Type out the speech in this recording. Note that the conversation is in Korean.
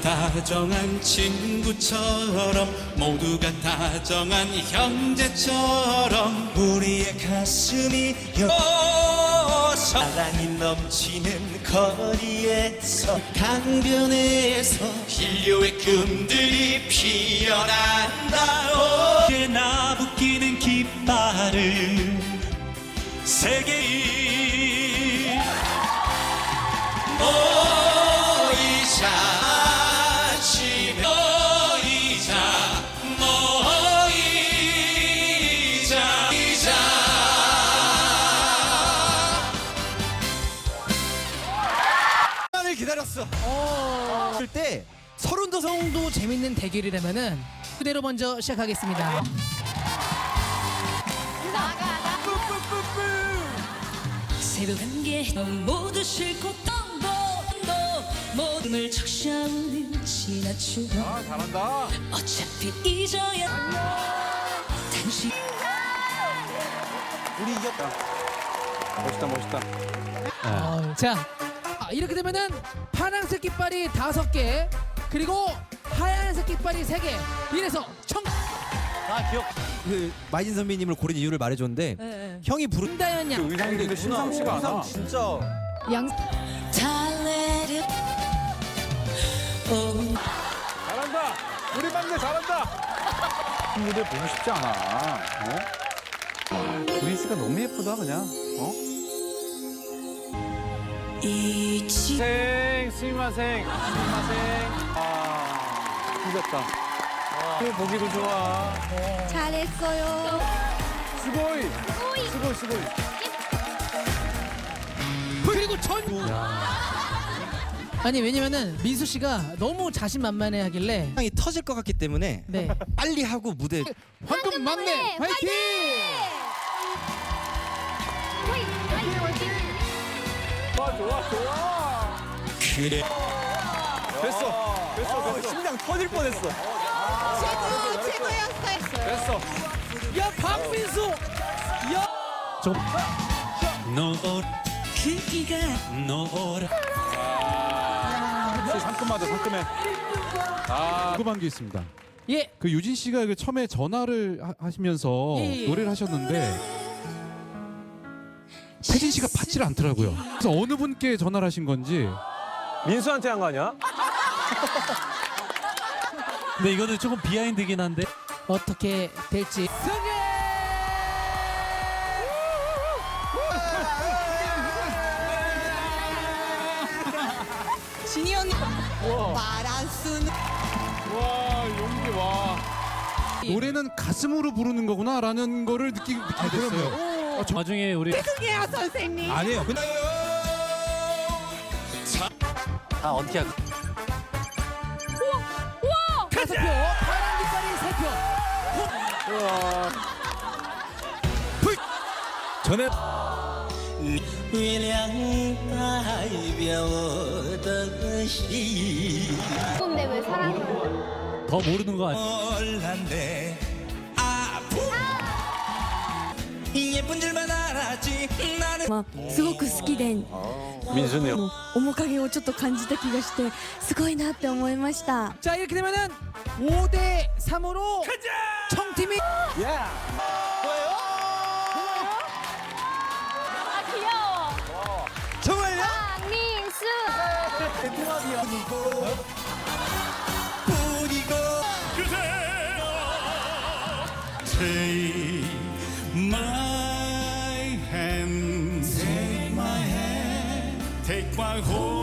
다정한 친구처럼 모두가 다정한 형제처럼 우리의 가슴이 여 사랑이 넘치는 거리에서 강변에서 인류의 꿈들이 피어난다 오. 나부끼는 깃발을 세계인 시간을 기다렸어. 그럴 때 서른 도 정도 재밌는 대결이라면은 그대로 먼저 시작하겠습니다. 새로운 게 모두 싫고 떤도 모든을 적셔오는 지나치고 아 잘한다. 어차피 잊어야 당신 우리 이겼다. 멋있다 멋있다. 어, 자 아, 이렇게 되면은 파란색 깃발이 다섯 개 그리고 하얀색 깃발이 세 개. 이래서 총아 기억. 그 마진 선배님을 고른 이유를 말해줬는데 네. 형이 부른 김다현 양. 의상이 근데 심상치가 않아. 진짜. 양 잘한다. 우리 막내 잘한다. 친구들 보고 싶지 않아. 어? 브리스가 너무 예쁘다 그냥. 어? 이치 생 스미마생 스미마생. 아 힘들다. 아, 보기도 좋아. 잘했어요. 수고이. 수고이 수고이. 그리고 전 아니 왜냐면은 민수 씨가 너무 자신만만해 하길래 형이 터질 것 같기 때문에 네 빨리 하고 무대 황금 막내 화이팅! 좋아 좋아 좋아. 그래 됐어. 됐어 됐어. 심장 터질 뻔했어. 최고 최고였어요. 됐어. 야 박민수 야 노을 노을 진짜 상큼하다 상큼해. 아 궁금한 게 있습니다. 예. 그 유진 씨가 그 처음에 전화를 하, 시면서 예, 예. 노래를 하셨는데 태진 씨가 받질 않더라고요. 그래서 어느 분께 전화를 하신 건지 민수한테 한 거 아니야? 근데 이거는 조금 비하인드긴 한데 어떻게 될지 승리! 진이 언니 말안 쓰는 와 용기 와. 노래는 가슴으로 부르는 거구나라는 거를 느끼, 느끼게 됐어요. 어, 나중에 우리 죄송해요 선생님. 아니에요. 그냥 아 어떻게 할까? 우와! 다섯 표 파란 깃발이 세 표. 전에 근데 왜 사람 더 모르는 거 같아. まあすごく好きで 민수네 형. 面影をちょっと感じた気がしてすごいなって思いました 자 이렇게 되면은 5대 3으로 청팀이 아 귀여워. 정말요? 민수. 뿐이고 Take my hand Take погоди.